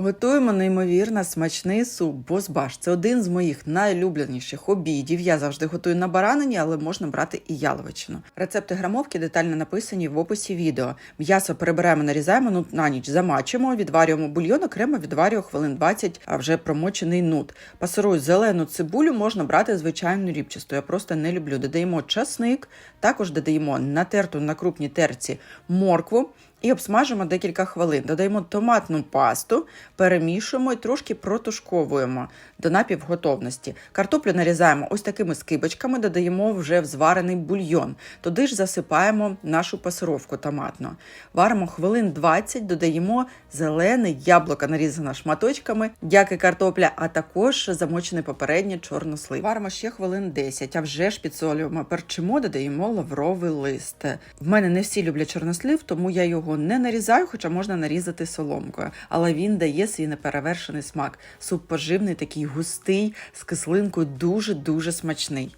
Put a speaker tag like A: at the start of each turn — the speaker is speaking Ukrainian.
A: Готуємо неймовірно смачний суп бозбаш. Це один з моїх найулюбленіших обідів. Я завжди готую на баранині, але можна брати і яловичину. Рецепти грамовки детально написані в описі відео. М'ясо перебираємо, нарізаємо, нут на ніч замачуємо, відварюємо бульйон, окремо відварюю хвилин 20, а вже промочений нут. Пасирую зелену цибулю, можна брати звичайну рібчасту. Я просто не люблю. Додаємо часник, також додаємо натерту на крупній терці моркву. І обсмажимо декілька хвилин. Додаємо томатну пасту, перемішуємо і трошки протушковуємо до напівготовності. Картоплю нарізаємо ось такими скибочками, додаємо вже в зварений бульйон. Туди ж засипаємо нашу пасировку томатну. Варимо хвилин 20, додаємо зелене яблуко, нарізане шматочками, дяки картопля, а також замочений попередньо чорнослив. Варимо ще хвилин 10, а вже ж підсолюємо, перчимо, додаємо лавровий лист. В мене не всі люблять чорнослив, тому я його не нарізаю, хоча можна нарізати соломкою. Але він дає свій неперевершений смак. Суп поживний, такий густий, з кислинкою, дуже-дуже смачний.